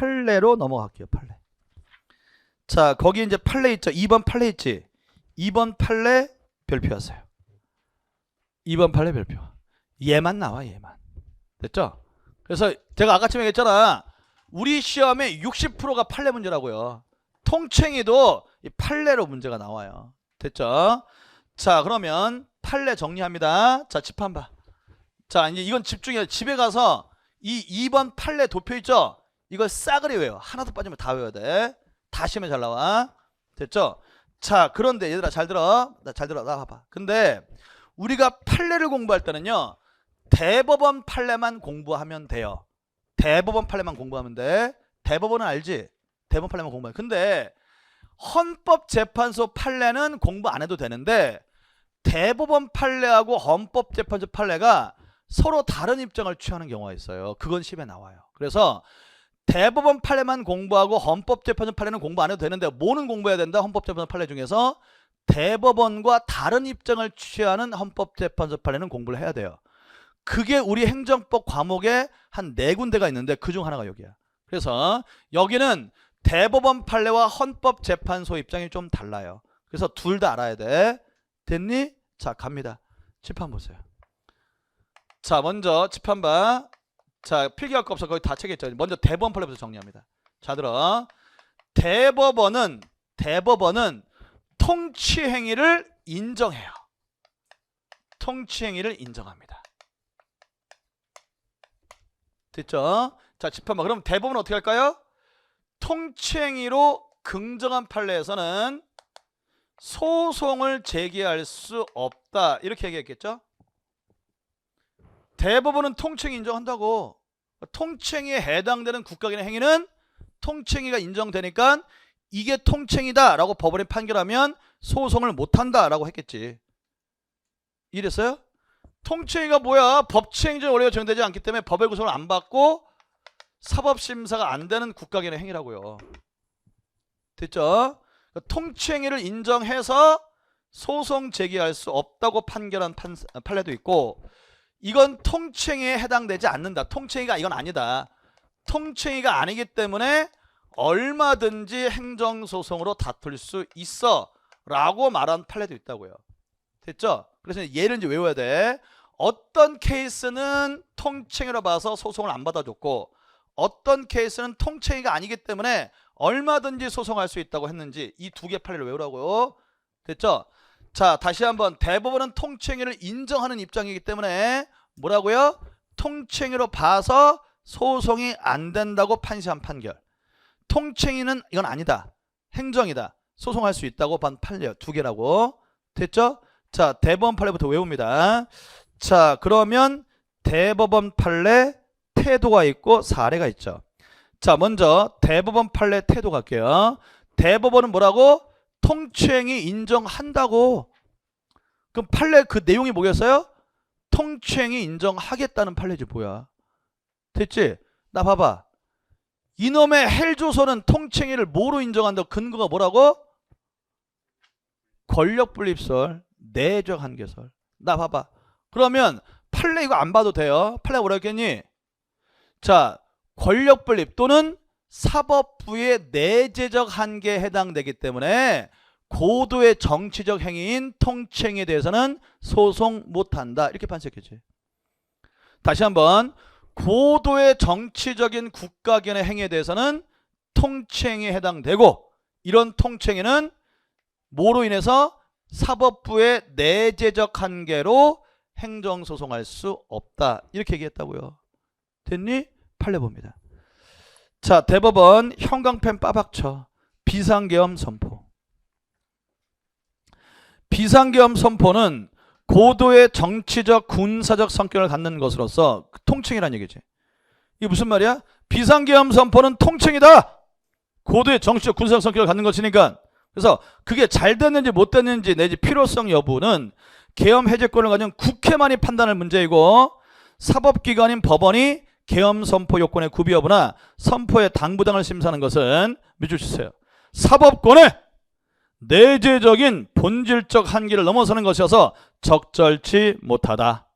판례로 넘어갈게요. 판례. 자, 거기 이제 판례 있죠. 2번 판례 있지. 2번 판례 별표하세요. 2번 판례 별표. 얘만 나와, 얘만. 됐죠? 그래서 제가 아까쯤에 얘기했잖아. 우리 시험에 60%가 판례 문제라고요. 통챙이도 이 판례로 문제가 나와요. 됐죠? 자, 그러면 판례 정리합니다. 자, 집한 봐. 자, 이제 이건 집중해. 집에 가서 이 2번 판례 도표 있죠? 이걸 싸그리 외워. 하나도 빠지면 다 외워야 돼. 다 시험에 잘 나와. 됐죠? 자, 그런데 얘들아 잘 들어. 나 잘 들어. 나 봐봐. 근데 우리가 판례를 공부할 때는요. 대법원 판례만 공부하면 돼요. 대법원 판례만 공부하면 돼. 대법원은 알지? 대법원 판례만 공부해. 근데 헌법재판소 판례는 공부 안 해도 되는데 대법원 판례하고 헌법재판소 판례가 서로 다른 입장을 취하는 경우가 있어요. 그건 시험에 나와요. 그래서 대법원 판례만 공부하고 헌법재판소 판례는 공부 안 해도 되는데 뭐는 공부해야 된다? 헌법재판소 판례 중에서 대법원과 다른 입장을 취하는 헌법재판소 판례는 공부를 해야 돼요. 그게 우리 행정법 과목에 한 네 군데가 있는데 그 중 하나가 여기야. 그래서 여기는 대법원 판례와 헌법재판소 입장이 좀 달라요. 그래서 둘 다 알아야 돼. 됐니? 자, 갑니다. 칠판 보세요. 자, 먼저 칠판 봐. 자, 필기할 거 없어. 거기 다 책있죠. 먼저 대법원 판례부터 정리합니다. 자, 들어. 대법원은 대법원은 통치 행위를 인정해요. 통치 행위를 인정합니다. 됐죠? 자, 봐. 그럼 대법원은 어떻게 할까요? 통치 행위로 긍정한 판례에서는 소송을 제기할 수 없다. 이렇게 얘기했겠죠? 대법원은 통칭 인정한다고. 통칭에 해당되는 국가기관 행위는 통칭이가 인정되니까 이게 통칭이다라고 법원이 판결하면 소송을 못한다라고 했겠지. 이랬어요? 통칭이가 뭐야? 법치행정 원리가 정되지 않기 때문에 법의 구성을 안 받고 사법심사가 안 되는 국가기관의 행위라고요. 됐죠? 통치행위를 인정해서 소송 제기할 수 없다고 판결한 판, 판례도 있고 이건 통치행위에 해당되지 않는다. 통치행위가 이건 아니다. 통치행위가 아니기 때문에 얼마든지 행정소송으로 다툴 수 있어 라고 말한 판례도 있다고요. 됐죠? 그래서 얘를 이제 외워야 돼. 어떤 케이스는 통치행위로 봐서 소송을 안 받아줬고 어떤 케이스는 통치행위가 아니기 때문에 얼마든지 소송할 수 있다고 했는지 이 두 개 판례를 외우라고요. 됐죠? 자, 다시 한번 대법원은 통치행위를 인정하는 입장이기 때문에 뭐라고요? 통치행위로 봐서 소송이 안 된다고 판시한 판결. 통치행위는 이건 아니다. 행정이다. 소송할 수 있다고 반 판례 두 개라고. 됐죠? 자, 대법원 판례부터 외웁니다. 자, 그러면 대법원 판례 태도가 있고 사례가 있죠. 자, 먼저 대법원 판례 태도 갈게요. 대법원은 뭐라고? 통치행위 인정한다고. 그럼 판례 그 내용이 뭐겠어요? 통치행위 인정하겠다는 판례지 뭐야. 됐지? 나 봐봐. 이놈의 헬조선은 통치행위를 뭐로 인정한다? 근거가 뭐라고? 권력분립설, 내적 한계설. 나 봐봐. 그러면 판례 이거 안 봐도 돼요. 판례 뭐라 했겠니? 자, 권력분립 또는 사법부의 내재적 한계에 해당되기 때문에 고도의 정치적 행위인 통치행위에 대해서는 소송 못한다. 이렇게 판시했겠지. 다시 한번 고도의 정치적인 국가견의 행위에 대해서는 통치행위에 해당되고 이런 통치행위는 뭐로 인해서 사법부의 내재적 한계로 행정소송할 수 없다. 이렇게 얘기했다고요. 됐니? 판례 봅니다. 자, 대법원 형광펜 빠박쳐 비상계엄 선포. 비상계엄 선포는 고도의 정치적 군사적 성격을 갖는 것으로서 통칭이란 얘기지. 이게 무슨 말이야? 비상계엄 선포는 통칭이다. 고도의 정치적 군사적 성격을 갖는 것이니까. 그래서 그게 잘 됐는지 못 됐는지 내지 필요성 여부는 계엄 해제권을 가진 국회만이 판단할 문제이고 사법기관인 법원이 계엄 선포 요건의 구비 여부나 선포의 당부당을 심사하는 것은 치세요. 사법권의 내재적인 본질적 한계를 넘어서는 것이어서 적절치 못하다.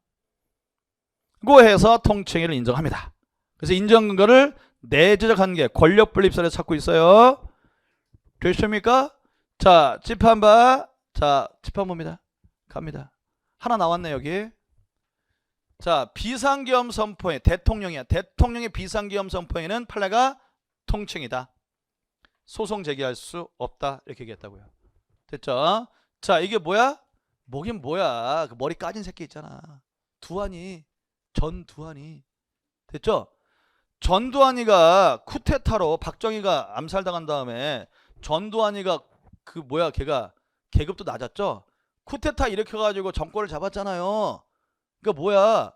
고 해서 통칭의를 인정합니다. 그래서 인정 근거를 내재적 한계 권력 분립설에 찾고 있어요. 됐습니까? 자, 집한바. 자, 집한봅니다. 갑니다. 하나 나왔네 여기. 자, 비상계엄 선포에 대통령이야. 대통령의 비상계엄 선포에는 판례가 통칭이다. 소송 제기할 수 없다. 이렇게 얘기했다고요. 됐죠? 자, 이게 뭐야? 뭐긴 뭐야? 그 머리 까진 새끼 있잖아. 두한이 전두한이 됐죠? 전두환이가 쿠데타로 박정희가 암살당한 다음에 전두환이가 그 뭐야 걔가 계급도 낮았죠. 쿠데타 일으켜가지고 정권을 잡았잖아요. 그러니까 뭐야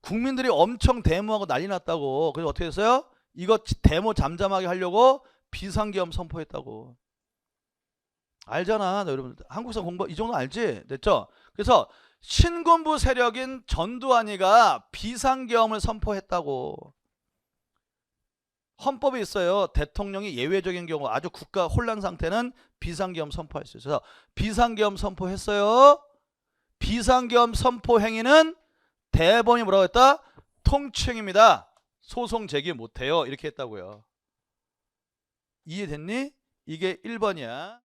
국민들이 엄청 데모하고 난리 났다고. 그래서 어떻게 했어요? 이거 데모 잠잠하게 하려고 비상계엄 선포했다고. 알잖아, 너 여러분. 한국사 공부 이 정도 알지? 됐죠? 그래서 신군부 세력인 전두환이가 비상계엄을 선포했다고. 헌법에 있어요. 대통령이 예외적인 경우 아주 국가 혼란 상태는 비상계엄 선포할 수 있어요. 그래서 비상계엄 선포했어요. 비상계엄 선포 행위는 대법원이 뭐라고 했다? 통칭입니다. 소송 제기 못해요. 이렇게 했다고요. 이해됐니? 이게 1번이야.